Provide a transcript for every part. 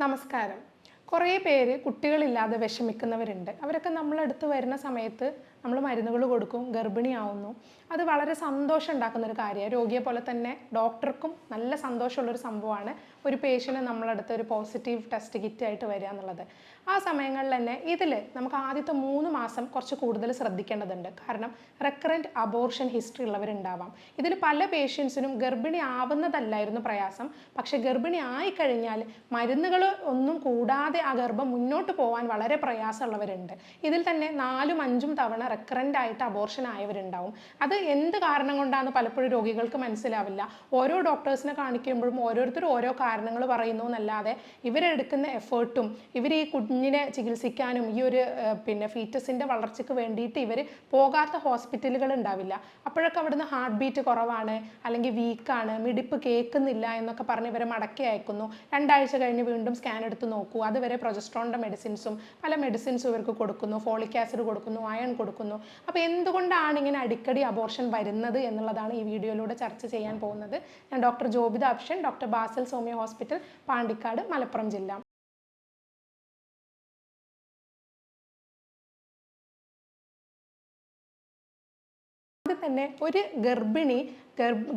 നമസ്കാരം. കുറേ പേര് കുട്ടികളില്ലാതെ വിഷമിക്കുന്നവരുണ്ട്. അവരൊക്കെ നമ്മളടുത്ത് വരുന്ന സമയത്ത് നമ്മൾ മരുന്നുകൾ കൊടുക്കും ഗർഭിണിയാവുന്നു. അത് വളരെ സന്തോഷം ഉണ്ടാക്കുന്ന ഒരു കാര്യമാണ്. രോഗിയെ പോലെ തന്നെ ഡോക്ടർക്കും നല്ല സന്തോഷമുള്ളൊരു സംഭവമാണ് ഒരു പേഷ്യന്റ് നമ്മളടുത്ത് ഒരു പോസിറ്റീവ് ടെസ്റ്റ് കിറ്റ് ആയിട്ട് വരിക എന്നുള്ളത്. ആ സമയങ്ങളിൽ തന്നെ ഇതിൽ നമുക്ക് ആദ്യത്തെ മൂന്ന് മാസം കുറച്ച് കൂടുതൽ ശ്രദ്ധിക്കേണ്ടതുണ്ട്. കാരണം റെക്കറന്റ് അബോർഷൻ ഹിസ്റ്ററി ഉള്ളവരുണ്ടാവാം. ഇതിൽ പല പേഷ്യൻസിനും ഗർഭിണി ആവുന്നതല്ലായിരുന്നു പ്രയാസം. പക്ഷേ ഗർഭിണി ആയിക്കഴിഞ്ഞാൽ മരുന്നുകൾ ഒന്നും കൂടാതെ ആ ഗർഭം മുന്നോട്ട് പോകാൻ വളരെ പ്രയാസമുള്ളവരുണ്ട്. ഇതിൽ തന്നെ നാലും അഞ്ചും തവണ റെക്കറന്റ് ആയിട്ട് അബോർഷൻ ആയവരുണ്ടാവും. അത് എന്ത് കാരണം കൊണ്ടാണ് പലപ്പോഴും രോഗികൾക്ക് മനസ്സിലാവില്ല. ഓരോ ഡോക്ടേഴ്സിനെ കാണിക്കുമ്പോഴും ഓരോരുത്തർ ഓരോ കാരണങ്ങൾ പറയുന്നു എന്നല്ലാതെ ഇവരെടുക്കുന്ന എഫേർട്ടും ഇവർ ഈ കുഞ്ഞിനെ ചികിത്സിക്കാനും ഈ ഒരു പിന്നെ ഫീറ്റസിന്റെ വളർച്ചയ്ക്ക് വേണ്ടിയിട്ട് ഇവർ പോകാത്ത ഹോസ്പിറ്റലുകൾ ഉണ്ടാവില്ല. അപ്പോഴൊക്കെ അവിടുന്ന് ഹാർട്ട് ബീറ്റ് കുറവാണ് അല്ലെങ്കിൽ വീക്കാണ് മിടിപ്പ് കേൾക്കുന്നില്ല എന്നൊക്കെ പറഞ്ഞ് ഇവരെ മടക്കി അയക്കുന്നു. രണ്ടാഴ്ച കഴിഞ്ഞ് വീണ്ടും സ്കാൻ എടുത്ത് നോക്കൂ. അതുവരെ പ്രൊജസ്ട്രോണിന്റെ മെഡിസിൻസും പല മെഡിസിൻസും ഇവർക്ക് കൊടുക്കുന്നു. ഫോളിക് ആസിഡ് കൊടുക്കുന്നു അയൺ കൊടുക്കുന്നു. അപ്പോൾ എന്തുകൊണ്ടാണ് ഇങ്ങനെ അടിക്കടി അബോർഷൻ വരുന്നത് എന്നുള്ളതാണ് ഈ വീഡിയോയിലൂടെ ചർച്ച ചെയ്യാൻ പോകുന്നത്. ഞാൻ doctor Jobitha Apshan doctor Basil Soumya hospital Pandikkad Malappuram ജില്ല. തന്നെ ഒരു ഗർഭിണി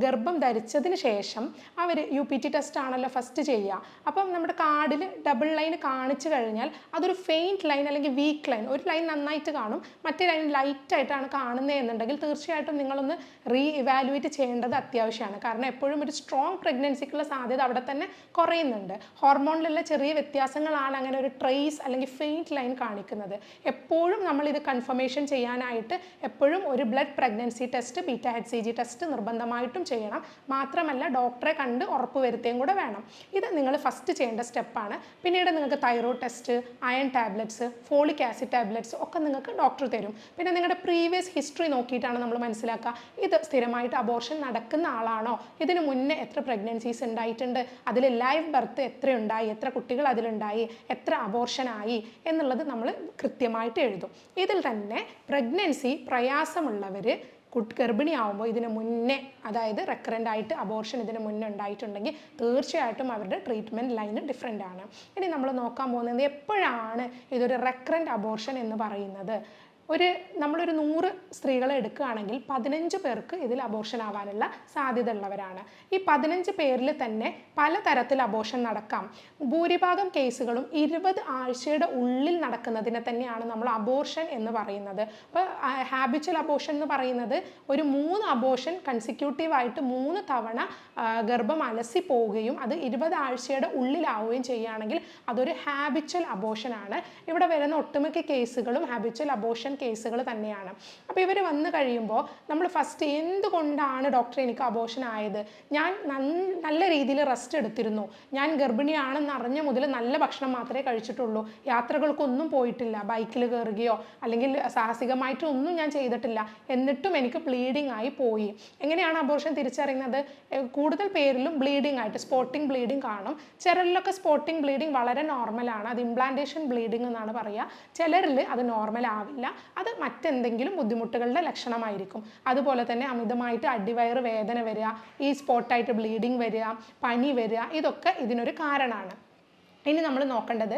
ഗർഭ ധരിച്ചതിന് ശേഷം അവർ യു പി ടി ടെസ്റ്റ് ആണല്ലോ ഫസ്റ്റ് ചെയ്യുക. അപ്പം നമ്മുടെ കാർഡിൽ ഡബിൾ ലൈൻ കാണിച്ചു കഴിഞ്ഞാൽ അതൊരു ഫെയിന്റ് ലൈൻ അല്ലെങ്കിൽ വീക്ക് ലൈൻ ഒരു ലൈൻ നന്നായിട്ട് കാണും മറ്റേ ലൈൻ ലൈറ്റായിട്ടാണ് കാണുന്നത് എന്നുണ്ടെങ്കിൽ തീർച്ചയായിട്ടും നിങ്ങളൊന്ന് റീ ഇവാലുവേറ്റ് ചെയ്യേണ്ടത് അത്യാവശ്യമാണ്. കാരണം എപ്പോഴും ഒരു സ്ട്രോങ് പ്രഗ്നൻസിക്കുള്ള സാധ്യത അവിടെ തന്നെ കുറയുന്നുണ്ട്. ഹോർമോണിലുള്ള ചെറിയ വ്യത്യാസങ്ങളാണ് അങ്ങനെ ഒരു ട്രെയ്സ് അല്ലെങ്കിൽ ഫെയിന്റ് ലൈൻ കാണിക്കുന്നത്. എപ്പോഴും നമ്മൾ ഇത് കൺഫർമേഷൻ ചെയ്യാനായിട്ട് എപ്പോഴും ഒരു blood pregnancy test beta H C G test നിർബന്ധമായിട്ടും ചെയ്യണം. മാത്രമല്ല ഡോക്ടറെ കണ്ട് ഉറപ്പ് വരുത്തുകയും കൂടെ വേണം. ഇത് നിങ്ങൾ ഫസ്റ്റ് ചെയ്യേണ്ട സ്റ്റെപ്പാണ് പിന്നീട് നിങ്ങൾക്ക് thyroid test iron tablets folic acid tablets ഒക്കെ നിങ്ങൾക്ക് ഡോക്ടർ തരും. പിന്നെ നിങ്ങളുടെ പ്രീവിയസ് ഹിസ്റ്ററി നോക്കിയിട്ടാണ് നമ്മൾ മനസ്സിലാക്കുക. ഇത് സ്ഥിരമായിട്ട് അബോർഷൻ നടക്കുന്ന ആളാണോ? ഇതിന് മുന്നേ എത്ര പ്രഗ്നൻസീസ് ഉണ്ടായിട്ടുണ്ട്? അതിൽ ലൈവ് ബർത്ത് എത്ര ഉണ്ടായി എത്ര കുട്ടികൾ അതിലുണ്ടായി? എത്ര അബോർഷനായി എന്നുള്ളത് നമ്മൾ കൃത്യമായിട്ട് എഴുതും. ഇതിൽ തന്നെ പ്രഗ്നൻസി പ്രയാസമുള്ളവർ കുട്ടി ഗർഭിണിയാവുമ്പോൾ ഇതിന് മുന്നേ അതായത് റെക്കറന്റ് ആയിട്ട് അബോർഷൻ ഇതിന് മുന്നേ ഉണ്ടായിട്ടുണ്ടെങ്കിൽ തീർച്ചയായിട്ടും അവരുടെ ട്രീറ്റ്മെന്റ് ലൈന് ഡിഫറെന്റ് ആണ്. ഇനി നമ്മൾ നോക്കാൻ പോകുന്നത് എപ്പോഴാണ് ഇതൊരു റെക്കറന്റ് അബോർഷൻ എന്ന് പറയുന്നത്? ഒരു നമ്മളൊരു നൂറ് സ്ത്രീകളെ എടുക്കുകയാണെങ്കിൽ പതിനഞ്ച് പേർക്ക് ഇതിൽ അബോർഷൻ ആവാനുള്ള സാധ്യത ഉള്ളവരാണ് ഈ പതിനഞ്ച് പേരിൽ തന്നെ പലതരത്തിൽ അബോർഷൻ നടക്കാം. ഭൂരിഭാഗം കേസുകളും ഇരുപത് ആഴ്ചയുടെ ഉള്ളിൽ നടക്കുന്നതിനെ തന്നെയാണ് നമ്മൾ അബോർഷൻ എന്ന് പറയുന്നത്. അപ്പോൾ ഹാബിച്വൽ അബോർഷൻ എന്ന് പറയുന്നത് ഒരു മൂന്ന് അബോർഷൻ കൺസിക്യൂട്ടീവായിട്ട് മൂന്ന് തവണ ഗർഭം അലസി പോവുകയും അത് ഇരുപത് ആഴ്ചയുടെ ഉള്ളിലാവുകയും ചെയ്യുകയാണെങ്കിൽ അതൊരു ഹാബിച്വൽ അബോർഷൻ ആണ്. ഇവിടെ വരുന്ന ഒട്ടുമിക്ക കേസുകളും ഹാബിച്വൽ അബോർഷൻ കേസുകൾ തന്നെയാണ്. അപ്പോൾ ഇവർ വന്നു കഴിയുമ്പോൾ നമ്മൾ ഫസ്റ്റ് എന്തുകൊണ്ടാണ് ഡോക്ടർ എനിക്ക് അബോഷൻ ആയത്? ഞാൻ നല്ല രീതിയിൽ റെസ്റ്റ് എടുത്തിരുന്നു. ഞാൻ ഗർഭിണിയാണെന്ന് അറിഞ്ഞ മുതൽ നല്ല ഭക്ഷണം മാത്രമേ കഴിച്ചിട്ടുള്ളൂ. യാത്രകൾക്കൊന്നും പോയിട്ടില്ല. ബൈക്കിൽ കയറുകയോ അല്ലെങ്കിൽ സാഹസികമായിട്ട് ഒന്നും ഞാൻ ചെയ്തിട്ടില്ല. എന്നിട്ടും എനിക്ക് ബ്ലീഡിംഗ് ആയി പോയി. എങ്ങനെയാണ് അബോർഷൻ തിരിച്ചറിയുന്നത്? കൂടുതൽ പേരിലും ബ്ലീഡിംഗ് ആയിട്ട് സ്പോട്ടിംഗ് ബ്ലീഡിംഗ് കാണും. ചിലരിലൊക്കെ സ്പോട്ടിംഗ് ബ്ലീഡിംഗ് വളരെ നോർമലാണ് അത് ഇംപ്ലാന്റേഷൻ ബ്ലീഡിംഗ് എന്നാണ് പറയുക. ചിലരിൽ അത് നോർമൽ ആവില്ല. അത് മറ്റെന്തെങ്കിലും ബുദ്ധിമുട്ടുകളുടെ ലക്ഷണമായിരിക്കും. അതുപോലെ തന്നെ അമിതമായിട്ട് അടിവയറ് വേദന വരിക ഈ സ്പോട്ടായിട്ട് ബ്ലീഡിങ് വരിക പനി വരിക ഇതൊക്കെ ഇതിനൊരു കാരണമാണ്. ഇനി നമ്മൾ നോക്കേണ്ടത്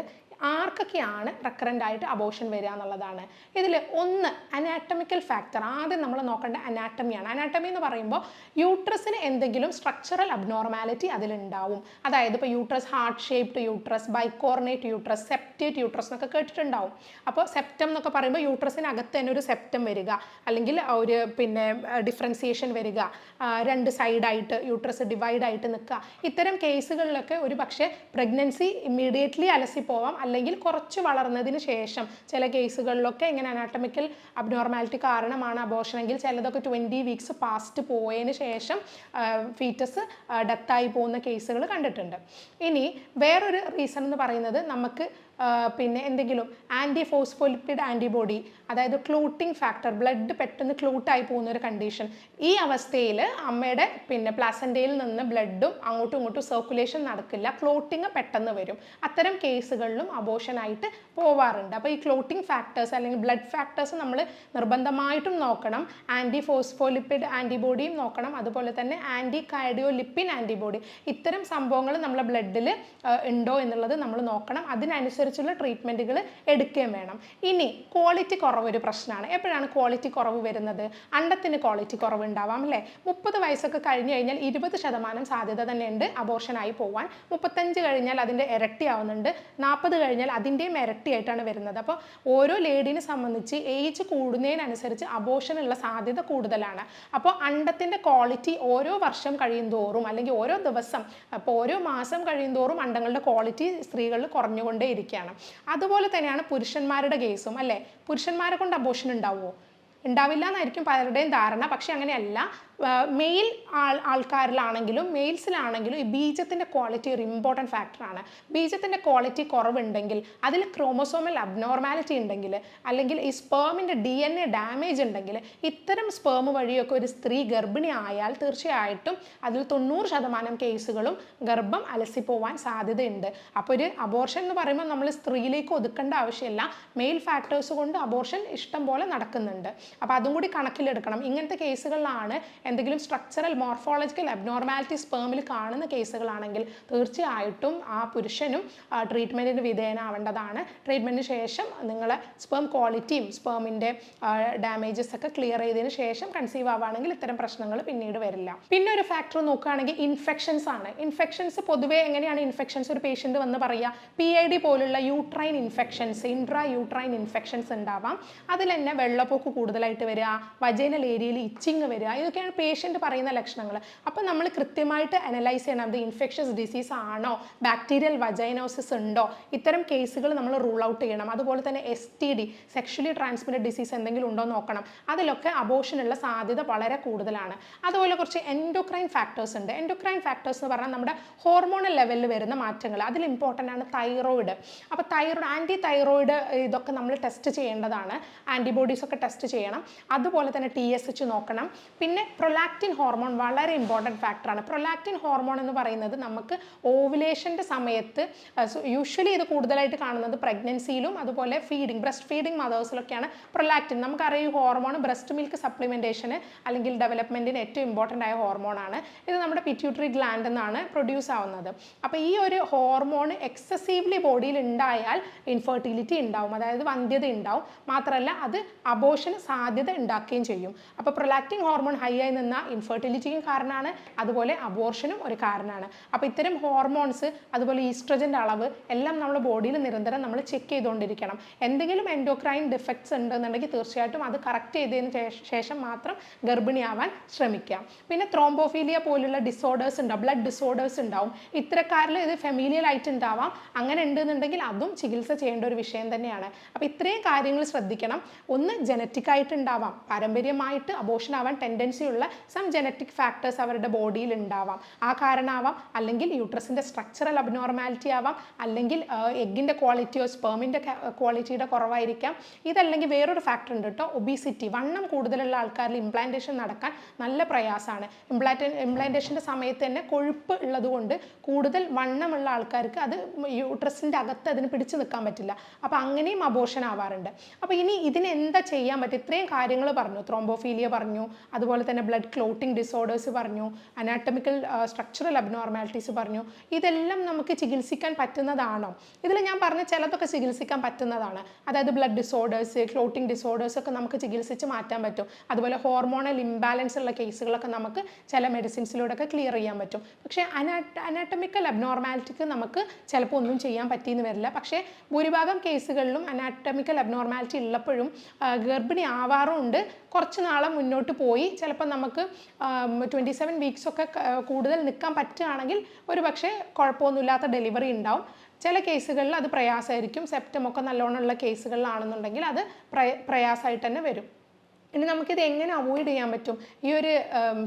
ആർക്കൊക്കെയാണ് റെക്കറന്റ് ആയിട്ട് അബോഷൻ വരിക എന്നുള്ളതാണ്. ഇതിൽ ഒന്ന് അനാറ്റമിക്കൽ ഫാക്ടർ ആദ്യം നമ്മൾ നോക്കേണ്ട അനാറ്റമിയാണ് അനാറ്റമി എന്ന് പറയുമ്പോൾ യൂട്രസിന് എന്തെങ്കിലും സ്ട്രക്ചറൽ അബ്നോർമാലിറ്റി അതിലുണ്ടാവും. അതായത് ഇപ്പോൾ uterus heart shaped uterus bicornuate uterus septate uterus എന്നൊക്കെ കേട്ടിട്ടുണ്ടാവും. അപ്പോൾ സെപ്റ്റം എന്നൊക്കെ പറയുമ്പോൾ യൂട്രസിനകത്ത് തന്നെ ഒരു സെപ്റ്റം വരിക. അല്ലെങ്കിൽ ഒരു പിന്നെ ഡിഫറൻസിയേഷൻ വരിക. രണ്ട് സൈഡായിട്ട് യൂട്രസ് ഡിവൈഡ് ആയിട്ട് നിൽക്കുക. ഇത്തരം കേസുകളിലൊക്കെ ഒരു പക്ഷേ പ്രഗ്നൻസി ഇമ്മീഡിയറ്റ്ലി അലസി പോവാം അല്ലെങ്കിൽ കുറച്ച് വളർന്നതിന് ശേഷം ചില കേസുകളിലൊക്കെ ഇങ്ങനെ അനാട്ടമിക്കൽ അബ്നോർമാലിറ്റി കാരണമാണ് അബോഷനെങ്കിൽ ചിലതൊക്കെ ട്വന്റി വീക്സ് പാസ്റ്റ് പോയതിന് ശേഷം ഫീറ്റസ് ഡെത്തായി പോകുന്ന കേസുകൾ കണ്ടിട്ടുണ്ട്. ഇനി വേറൊരു റീസൺ എന്ന് പറയുന്നത് നമുക്ക് പിന്നെ എന്തെങ്കിലും ആന്റി ഫോസ്ഫോലിപ്പിഡ് ആന്റിബോഡി അതായത് ക്ലൂട്ടിംഗ് ഫാക്ടർ ബ്ലഡ് പെട്ടെന്ന് ക്ലൂട്ടായി പോകുന്ന ഒരു കണ്ടീഷൻ ഈ അവസ്ഥയിൽ അമ്മയുടെ പിന്നെ പ്ലാസന്റയിൽ നിന്ന് ബ്ലഡും അങ്ങോട്ടും ഇങ്ങോട്ടും സർക്കുലേഷൻ നടക്കില്ല. ക്ലോട്ടിങ് പെട്ടെന്ന് വരും. അത്തരം കേസുകളിലും അബോഷനായിട്ട് പോവാറുണ്ട്. അപ്പോൾ ഈ ക്ലോട്ടിംഗ് ഫാക്ടേഴ്സ് അല്ലെങ്കിൽ ബ്ലഡ് ഫാക്ടേഴ്സ് നമ്മൾ നിർബന്ധമായിട്ടും നോക്കണം. ആന്റി ഫോസ്ഫോലിപ്പിഡ് ആന്റിബോഡിയും നോക്കണം. അതുപോലെ തന്നെ ആന്റി കാർഡിയോലിപ്പിൻ ആന്റിബോഡി ഇത്തരം സംഭവങ്ങൾ നമ്മളെ ബ്ലഡിൽ ഉണ്ടോ എന്നുള്ളത് നമ്മൾ നോക്കണം. അതിനനുസരിച്ചുള്ള ട്രീറ്റ്മെന്റുകൾ എടുക്കുകയും വേണം. ഇനി ക്വാളിറ്റി കുറവ് ഒരു പ്രശ്നമാണ് എപ്പോഴാണ് ക്വാളിറ്റി കുറവ് വരുന്നത്? അണ്ടത്തിന് ക്വാളിറ്റി കുറവ് ഉണ്ടാവാം അല്ലേ? മുപ്പത് വയസ്സൊക്കെ കഴിഞ്ഞ് കഴിഞ്ഞാൽ ഇരുപത് ശതമാനം സാധ്യത തന്നെയുണ്ട് അബോർഷനായി പോവാൻ. മുപ്പത്തഞ്ച് കഴിഞ്ഞാൽ അതിന്റെ ഇരട്ടി ആവുന്നുണ്ട്. നാൽപ്പത് കഴിഞ്ഞാൽ അതിന്റെയും ഇരട്ടിയായിട്ടാണ് വരുന്നത്. അപ്പോൾ ഓരോ ലേഡിനെ സംബന്ധിച്ച് ഏജ് കൂടുന്നതിനനുസരിച്ച് അബോർഷനുള്ള സാധ്യത കൂടുതലാണ്. അപ്പോൾ അണ്ടത്തിന്റെ ക്വാളിറ്റി ഓരോ വർഷം കഴിയും തോറും അല്ലെങ്കിൽ ഓരോ ദിവസം അപ്പോൾ ഓരോ മാസം കഴിയും തോറും അണ്ടങ്ങളുടെ ക്വാളിറ്റി സ്ത്രീകളിൽ കുറഞ്ഞുകൊണ്ടേ ഇരിക്കുകയാണ് അതുപോലെ തന്നെയാണ് പുരുഷന്മാരുടെ കേസും അല്ലേ? പുരുഷന്മാരെ കൊണ്ട് അബോഷൻ ഉണ്ടാവുമോ? ഉണ്ടാവില്ല എന്നായിരിക്കും പലരുടെയും ധാരണ. പക്ഷെ അങ്ങനെയല്ല. മെയിൽ ആൾ ആൾക്കാരിലാണെങ്കിലും മെയിൽസിലാണെങ്കിലും ഈ ബീജത്തിന്റെ ക്വാളിറ്റി ഒരു ഇമ്പോർട്ടന്റ് ഫാക്ടറാണ് ബീജത്തിന്റെ ക്വാളിറ്റി കുറവുണ്ടെങ്കിൽ അതിൽ ക്രോമോസോമൽ അബ്നോർമാലിറ്റി ഉണ്ടെങ്കിൽ അല്ലെങ്കിൽ ഈ സ്പേമിന്റെ ഡി എൻ എ ഡാമേജ് ഉണ്ടെങ്കിൽ ഇത്തരം സ്പേം വഴിയൊക്കെ ഒരു സ്ത്രീ ഗർഭിണി ആയാൽ തീർച്ചയായിട്ടും അതിൽ തൊണ്ണൂറ് ശതമാനം കേസുകളും ഗർഭം അലസിപ്പോവാൻ സാധ്യതയുണ്ട്. അപ്പോൾ ഒരു അബോർഷൻ എന്ന് പറയുമ്പോൾ നമ്മൾ സ്ത്രീയിലേക്ക് ഒതുക്കേണ്ട ആവശ്യമില്ല. മെയിൽ ഫാക്ടേഴ്സ് കൊണ്ട് അബോർഷൻ ഇഷ്ടം പോലെ നടക്കുന്നുണ്ട്. അപ്പോൾ അതും കൂടി കണക്കിലെടുക്കണം. ഇങ്ങനത്തെ കേസുകളിലാണ് എന്തെങ്കിലും സ്ട്രക്ചറൽ മോർഫോളജിക്കൽ അബ്നോർമാലിറ്റി സ്പേമിൽ കാണുന്ന കേസുകളാണെങ്കിൽ തീർച്ചയായിട്ടും ആ പുരുഷനും ട്രീറ്റ്മെന്റിന് വിധേയനാവേണ്ടതാണ്. ട്രീറ്റ്മെന്റിന് ശേഷം നിങ്ങൾ സ്പേം ക്വാളിറ്റിയും സ്പേമിന്റെ ഡാമേജസ് ഒക്കെ ക്ലിയർ ചെയ്തതിന് ശേഷം കൺസീവ് ആവുകയാണെങ്കിൽ ഇത്തരം പ്രശ്നങ്ങൾ പിന്നീട് വരില്ല. പിന്നെ ഒരു ഫാക്ടർ നോക്കുകയാണെങ്കിൽ ഇൻഫെക്ഷൻസ് ആണ്. ഇൻഫെക്ഷൻസ് പൊതുവേ എങ്ങനെയാണ് ഇൻഫെക്ഷൻസ് ഒരു പേഷ്യന്റ് വന്ന് പറയുക? പി ഐ ഡി പോലുള്ള uterine infections intra uterine infections ഉണ്ടാവാം. അതിൽ തന്നെ വെള്ളപ്പൊക്ക് കൂടുതലായിട്ട് വരിക വജൈനൽ ഏരിയയിൽ ഇച്ചിങ് വരിക ഇതൊക്കെയാണ് പേഷ്യന്റ് പറയുന്ന ലക്ഷണങ്ങൾ അപ്പോൾ നമ്മൾ കൃത്യമായിട്ട് അനലൈസ് ചെയ്യണം. അത് ഇൻഫെക്ഷസ് ഡിസീസ് ആണോ? ബാക്ടീരിയൽ വജൈനോസിസ് ഉണ്ടോ? ഇത്തരം കേസുകൾ നമ്മൾ റൂൾ ഔട്ട് ചെയ്യണം. അതുപോലെ തന്നെ S T D sexually transmitted disease എന്തെങ്കിലും ഉണ്ടോ നോക്കണം. അതിലൊക്കെ അബോഷനുള്ള സാധ്യത വളരെ കൂടുതലാണ്. അതുപോലെ കുറച്ച് എൻഡോക്രൈൻ ഫാക്ടേഴ്സ് ഉണ്ട്. എൻഡോക്രൈൻ ഫാക്ടേഴ്സ് എന്ന് പറഞ്ഞാൽ നമ്മുടെ ഹോർമോണൽ ലെവലിൽ വരുന്ന മാറ്റങ്ങൾ അതിൽ ഇമ്പോർട്ടന്റ് ആണ് തൈറോയിഡ് അപ്പോൾ തൈറോയിഡ് ആന്റി തൈറോയിഡ് ഇതൊക്കെ നമ്മൾ ടെസ്റ്റ് ചെയ്യേണ്ടതാണ്. ആന്റിബോഡീസ് ഒക്കെ ടെസ്റ്റ് ചെയ്യണം. അതുപോലെ തന്നെ ടി എസ് എച്ച് നോക്കണം. പിന്നെ പ്രൊലാക്റ്റിൻ ഹോർമോൺ വളരെ ഇമ്പോർട്ടന്റ് ഫാക്ടറാണ് പ്രൊലാക്റ്റിൻ ഹോർമോൺ എന്ന് പറയുന്നത് നമുക്ക് ഓവുലേഷന്റെ സമയത്ത് യൂഷ്വലി ഇത് കൂടുതലായിട്ട് കാണുന്നത് പ്രഗ്നൻസിയിലും അതുപോലെ ഫീഡിങ് ബ്രസ്റ്റ് ഫീഡിങ് മദേഴ്സിലൊക്കെയാണ് പ്രൊലാക്റ്റിൻ നമുക്കറിയാം ഈ ഹോർമോൺ ബ്രസ്റ്റ് മിൽക്ക് സപ്ലിമെന്റേഷന് അല്ലെങ്കിൽ ഡെവലപ്മെന്റിന് ഏറ്റവും ഇമ്പോർട്ടന്റ് ആയ ഹോർമോണാണ് ഇത് നമ്മുടെ പിറ്റ്യൂട്ടറി ഗ്ലാൻഡ് എന്നാണ് പ്രൊഡ്യൂസ് ആവുന്നത്. അപ്പോൾ ഈ ഒരു ഹോർമോൺ എക്സസീവ്ലി ബോഡിയിൽ ഉണ്ടായാൽ ഇൻഫെർട്ടിലിറ്റി ഉണ്ടാവും അതായത് വന്ധ്യത ഉണ്ടാവും മാത്രമല്ല അത് അബോഷന് സാധ്യത ഉണ്ടാക്കുകയും ചെയ്യും. അപ്പോൾ പ്രൊലാക്റ്റിൻ ഹോർമോൺ ഹൈ ആയി നിന്ന ഇൻഫെർട്ടിലിറ്റിയും കാരണമാണ് അതുപോലെ അബോർഷനും ഒരു കാരണമാണ് അപ്പോൾ ഇത്തരം ഹോർമോൺസ് അതുപോലെ ഈസ്ട്രജന്റെ അളവ് എല്ലാം നമ്മൾ ബോഡിയിൽ നിരന്തരം നമ്മൾ ചെക്ക് ചെയ്തുകൊണ്ടിരിക്കണം എന്തെങ്കിലും എൻഡോക്രൈൻ ഡിഫക്ട്സ് ഉണ്ടെന്നുണ്ടെങ്കിൽ തീർച്ചയായിട്ടും അത് കറക്റ്റ് ചെയ്തതിന് ശേഷം മാത്രം ഗർഭിണിയാവാൻ ശ്രമിക്കാം. പിന്നെ ത്രോംബോഫീലിയ പോലുള്ള ഡിസോർഡേഴ്സ് ഉണ്ടാവും ബ്ലഡ് ഡിസോർഡേഴ്സ് ഉണ്ടാവും. ഇത്തരക്കാരിൽ ഇത് ഫെമീലിയൽ ആയിട്ട് ഉണ്ടാവാം അങ്ങനെ ഉണ്ടെന്നുണ്ടെങ്കിൽ അതും ചികിത്സ ചെയ്യേണ്ട ഒരു വിഷയം തന്നെയാണ്. അപ്പോൾ ഇത്രയും കാര്യങ്ങൾ ശ്രദ്ധിക്കണം. ഒന്ന് ജനറ്റിക് ആയിട്ട് ഉണ്ടാവാം പാരമ്പര്യമായിട്ട് അബോഷൻ ആവാൻ ടെൻഡൻസി ഉള്ള സം ജനറ്റിക് ഫാക്ടേഴ്സ് അവരുടെ ബോഡിയിൽ ഉണ്ടാവാം. ആ കാരണമാവാം അല്ലെങ്കിൽ യൂട്രസിന്റെ സ്ട്രക്ചറൽ അബ്നോർമാലിറ്റി ആവാം. അല്ലെങ്കിൽ എഗ്ഗിന്റെ ക്വാളിറ്റിയോ സ്പേമിന്റെ ക്വാളിറ്റിയുടെ കുറവായിരിക്കാം. ഇതല്ലെങ്കിൽ വേറൊരു ഫാക്ടർ ഉണ്ട് കേട്ടോ ഒബീസിറ്റി വണ്ണം കൂടുതലുള്ള ആൾക്കാരിൽ ഇംപ്ലാന്റേഷൻ നടക്കാൻ നല്ല പ്രയാസമാണ്. ഇംപ്ലാന്റ് ഇംപ്ലാന്റേഷന്റെ സമയത്ത് തന്നെ കൊഴുപ്പ് ഉള്ളതുകൊണ്ട് കൂടുതൽ വണ്ണമുള്ള ആൾക്കാർക്ക് അത് യൂട്രസിന്റെ അകത്ത് അതിന് പിടിച്ചു നിൽക്കാൻ പറ്റില്ല. അപ്പോൾ അങ്ങനെയും അബോഷൻ ആവാറുണ്ട്. അപ്പോൾ ഇനി ഇതിന് എന്താ ചെയ്യാൻ പറ്റും ഇത്രയും കാര്യങ്ങൾ പറഞ്ഞു. ത്രോംബോഫീലിയ പറഞ്ഞു. അതുപോലെ തന്നെ ബ്ലഡ് ക്ലോട്ടിംഗ് ഡിസോർഡേഴ്സ് പറഞ്ഞു അനാറ്റമിക്കൽ സ്ട്രക്ചറൽ അബ്നോർമാലിറ്റീസ് പറഞ്ഞു ഇതെല്ലാം നമുക്ക് ചികിത്സിക്കാൻ പറ്റുന്നതാണോ? ഇതിൽ ഞാൻ പറഞ്ഞ ചിലതൊക്കെ ചികിത്സിക്കാൻ പറ്റുന്നതാണ്. അതായത് ബ്ലഡ് ഡിസോർഡേഴ്സ് ക്ലോട്ടിംഗ് ഡിസോർഡേഴ്സ് ഒക്കെ നമുക്ക് ചികിത്സിച്ച് മാറ്റാൻ പറ്റും. അതുപോലെ ഹോർമോണൽ ഇംബാലൻസ് ഉള്ള കേസുകളൊക്കെ നമുക്ക് ചില മെഡിസിൻസിലൂടെ ഒക്കെ ക്ലിയർ ചെയ്യാൻ പറ്റും. പക്ഷേ അനാട്ടമിക്കൽ അബ്നോർമാലിറ്റിക്ക് നമുക്ക് ചിലപ്പോൾ ഒന്നും ചെയ്യാൻ പറ്റിയെന്ന് വരില്ല. പക്ഷേ ഭൂരിഭാഗം കേസുകളിലും അനാറ്റമിക്കൽ അബ്നോർമാലിറ്റി ഉള്ളപ്പോഴും ഗർഭിണി ആവാറുമുണ്ട് കുറച്ച് നാളെ മുന്നോട്ട് പോയി ചിലപ്പോൾ നമുക്ക് ട്വന്റി സെവൻ വീക്സൊക്കെ കൂടുതൽ നിൽക്കാൻ പറ്റുകയാണെങ്കിൽ ഒരു പക്ഷേ കുഴപ്പമൊന്നുമില്ലാത്ത ഡെലിവറി ഉണ്ടാവും. ചില കേസുകളിൽ അത് പ്രയാസമായിരിക്കും. സെപ്റ്റം ഒക്കെ നല്ലോണമുള്ള കേസുകളിലാണെന്നുണ്ടെങ്കിൽ അത് പ്രയാസമായിട്ട് തന്നെ വരും. ഇനി നമുക്കിത് എങ്ങനെ അവോയ്ഡ് ചെയ്യാൻ പറ്റും? ഈ ഒരു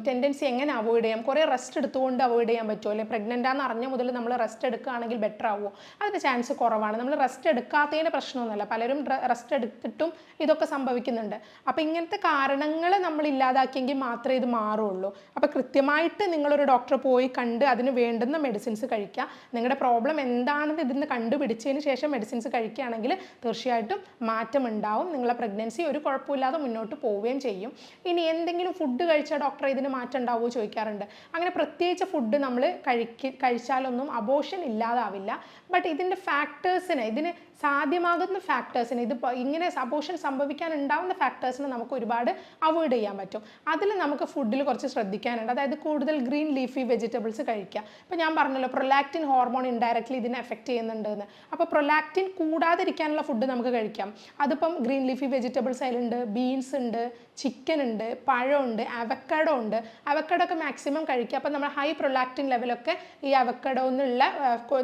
ടെൻഡൻസി എങ്ങനെ അവോയ്ഡ് ചെയ്യാം? കുറേ റെസ്റ്റ് എടുത്തുകൊണ്ട് അവോയ്ഡ് ചെയ്യാൻ പറ്റുമോ? അല്ലെങ്കിൽ പ്രഗ്നന്റ് ആണെന്ന് അറിഞ്ഞ മുതൽ നമ്മൾ റെസ്റ്റ് എടുക്കുകയാണെങ്കിൽ ബെറ്റർ ആവുമോ? അതിന്റെ ചാൻസ് കുറവാണ്. നമ്മൾ റെസ്റ്റ് എടുക്കാത്തതിന്റെ പ്രശ്നമൊന്നുമല്ല. പലരും റെസ്റ്റ് എടുത്തിട്ടും ഇതൊക്കെ സംഭവിക്കുന്നുണ്ട്. അപ്പോൾ ഇങ്ങനത്തെ കാരണങ്ങൾ നമ്മൾ ഇല്ലാതാക്കിയെങ്കിൽ മാത്രമേ ഇത് മാറുള്ളൂ അപ്പോൾ കൃത്യമായിട്ട് നിങ്ങളൊരു ഡോക്ടറെ പോയി കണ്ട് അതിന് വേണ്ടുന്ന മെഡിസിൻസ് കഴിക്കുക. നിങ്ങളുടെ പ്രോബ്ലം എന്താണെന്ന് ഇതിന്ന് കണ്ടുപിടിച്ചതിന് ശേഷം മെഡിസിൻസ് കഴിക്കുകയാണെങ്കിൽ തീർച്ചയായിട്ടും മാറ്റമുണ്ടാവും. നിങ്ങളെ പ്രഗ്നൻസി ഒരു കുഴപ്പമില്ലാതെ മുന്നോട്ട് പോവുകയും ചെയ്യും. ഇനി എന്തെങ്കിലും ഫുഡ് കഴിച്ചാൽ ഡോക്ടർ ഇതിന് മാറ്റം ഉണ്ടാവുമോ ചോദിക്കാറുണ്ട്. അങ്ങനെ പ്രത്യേകിച്ച് ഫുഡ് നമ്മൾ കഴിക്ക് കഴിച്ചാലൊന്നും അബോഷൻ ഇല്ലാതാവില്ല. ബട്ട് ഇതിന്റെ ഫാക്ടേഴ്സിന് ഇതിന് സാധ്യമാകുന്ന ഫാക്ടേഴ്സിന് ഇത് ഇങ്ങനെ അബോഷൻ സംഭവിക്കാൻ ഉണ്ടാവുന്ന ഫാക്ടേഴ്സിന് നമുക്ക് ഒരുപാട് അവോയ്ഡ് ചെയ്യാൻ പറ്റും. അതിൽ നമുക്ക് ഫുഡിൽ കുറച്ച് ശ്രദ്ധിക്കാനുണ്ട്. അതായത് കൂടുതൽ ഗ്രീൻ ലീഫി വെജിറ്റബിൾസ് കഴിക്കുക. ഇപ്പോൾ ഞാൻ പറഞ്ഞല്ലോ പ്രൊലാക്റ്റിൻ ഹോർമോൺ ഇൻഡയറക്ട്ലി ഇതിനെ എഫക്റ്റ് ചെയ്യുന്നുണ്ട് എന്ന് അപ്പോൾ പ്രൊലാക്റ്റിൻ കൂടാതിരിക്കാനുള്ള ഫുഡ് നമുക്ക് കഴിക്കാം. അതിപ്പം ഗ്രീൻ ലീഫി വെജിറ്റബിൾസ് അതിലുണ്ട് ബീൻസ് ഉണ്ട് ചിക്കൻ ഉണ്ട് പഴമുണ്ട് അവക്കഡോ ഉണ്ട്. അവക്കഡോ ഒക്കെ മാക്സിമം കഴിക്കുക. അപ്പോൾ നമ്മൾ ഹൈ പ്രൊലാക്റ്റിൻ ലെവലൊക്കെ ഈ അവക്കഡോ എന്നുള്ള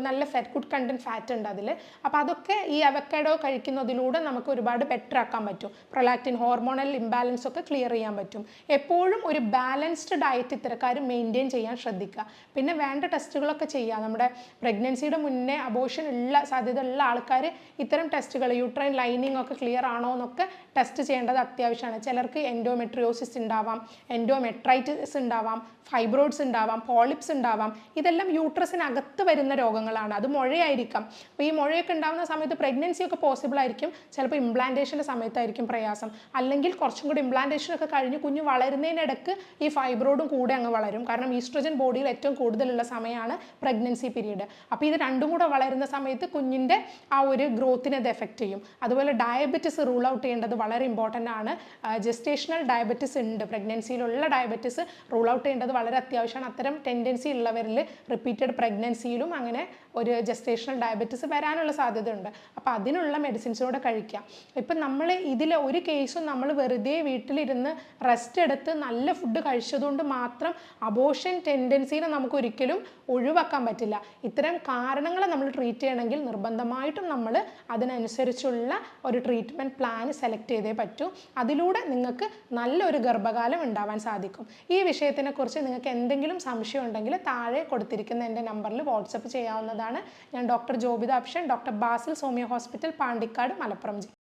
നല്ല ഫാറ്റ് ഗുഡ് കണ്ടന്റ് ഫാറ്റ് ഉണ്ട് അതിൽ അപ്പോൾ അതൊക്കെ ഈ അവക്കഡോ കഴിക്കുന്നതിലൂടെ നമുക്ക് ഒരുപാട് ബെറ്റർ ആക്കാൻ പറ്റും. പ്രൊലാക്റ്റിൻ ഹോർമോണൽ ഇംബാലൻസ് ഒക്കെ ക്ലിയർ ചെയ്യാൻ പറ്റും. എപ്പോഴും ഒരു ബാലൻസ്ഡ് ഡയറ്റ് ഇത്തരക്കാർ മെയിന്റെയിൻ ചെയ്യാൻ ശ്രദ്ധിക്കുക. പിന്നെ വേണ്ട ടെസ്റ്റുകളൊക്കെ ചെയ്യുക. നമ്മുടെ പ്രഗ്നൻസിയുടെ മുന്നേ അബോഷൻ ഉള്ള സാധ്യത ഉള്ള ആൾക്കാർ ഇത്തരം ടെസ്റ്റുകൾ യൂട്രൈൻ ലൈനിങ് ഒക്കെ ക്ലിയർ ആണോ എന്നൊക്കെ ടെസ്റ്റ് ചെയ്യേണ്ടത് അത്യാവശ്യമാണ്. ചിലർക്ക് എൻഡോമെട്രിയോസിസ് ഉണ്ടാവാം എൻഡോമെട്രൈറ്റിസ് ഉണ്ടാവാം ഫൈബ്രോയിഡ്സ് ഉണ്ടാവാം പോളിപ്സ് ഉണ്ടാവാം ഇതെല്ലാം യൂട്രസിനകത്ത് വരുന്ന രോഗങ്ങളാണ്. അത് മുഴയായിരിക്കാം. അപ്പോൾ ഈ മുഴയൊക്കെ ഉണ്ടാകുന്ന സമയത്ത് പ്രഗ്നൻസി ഒക്കെ പോസിബിൾ ആയിരിക്കും. ചിലപ്പോൾ ഇംപ്ലാന്റേഷന്റെ സമയത്തായിരിക്കും പ്രയാസം. അല്ലെങ്കിൽ കുറച്ചും കൂടി ഇംപ്ലാന്റേഷൻ ഒക്കെ കഴിഞ്ഞ് കുഞ്ഞ് വളരുന്നതിനിടക്ക് ഈ ഫൈബ്രോയിഡും കൂടെ അങ്ങ് വളരും. കാരണം ഈസ്ട്രജൻ ബോഡിയിൽ ഏറ്റവും കൂടുതലുള്ള സമയമാണ് പ്രഗ്നൻസി പീരീഡ് അപ്പോൾ ഇത് രണ്ടും കൂടെ വളരുന്ന സമയത്ത് കുഞ്ഞിന്റെ ആ ഒരു ഗ്രോത്തിനെ അത് എഫക്റ്റ് ചെയ്യും. അതുപോലെ ഡയബറ്റിസ് റൂൾ ഔട്ട് ചെയ്യേണ്ടത് വളരെ ഇമ്പോർട്ടന്റ് ആണ്. ജസ്റ്റേഷണൽ ഡയബറ്റിസ് ഉണ്ട്. പ്രഗ്നൻസിയിലുള്ള ഡയബറ്റിസ് റൂൾ ഔട്ട് ചെയ്യേണ്ടത് വളരെ അത്യാവശ്യമാണ്. അത്തരം ടെൻഡൻസി ഉള്ളവരിൽ റിപ്പീറ്റഡ് പ്രഗ്നൻസിയിലും അങ്ങനെ ഒരു ജസ്റ്റേഷണൽ ഡയബറ്റിസ് വരാനുള്ള സാധ്യതയുണ്ട്. അപ്പോൾ അതിനുള്ള മെഡിസിൻസൂടെ കഴിക്കാം. ഇപ്പം നമ്മൾ ഇതിൽ ഒരു കേസും നമ്മൾ വെറുതെ വീട്ടിലിരുന്ന് റെസ്റ്റ് എടുത്ത് നല്ല ഫുഡ് കഴിച്ചതുകൊണ്ട് മാത്രം അബോഷൻ ടെൻഡൻസിനെ നമുക്ക് ഒരിക്കലും ഒഴിവാക്കാൻ പറ്റില്ല. ഇത്തരം കാരണങ്ങളെ നമ്മൾ ട്രീറ്റ് ചെയ്യണമെങ്കിൽ നിർബന്ധമായിട്ടും നമ്മൾ അതിനനുസരിച്ചുള്ള ഒരു ട്രീറ്റ്മെന്റ് പ്ലാൻ സെലക്ട് ചെയ്തേ പറ്റൂ. അതിലൂടെ നിങ്ങൾക്ക് നല്ലൊരു ഗർഭകാലം ഉണ്ടാവാൻ സാധിക്കും. ഈ വിഷയത്തിനെക്കുറിച്ച് നിങ്ങൾക്ക് എന്തെങ്കിലും സംശയം ഉണ്ടെങ്കിൽ താഴെ കൊടുത്തിരിക്കുന്ന എന്റെ നമ്പറിൽ വാട്സപ്പ് ചെയ്യാവുന്നതാണ്. ഞാൻ doctor Jobitha Apshan doctor Basil Soumya hospital Pandikkad Malappuram ജില്ല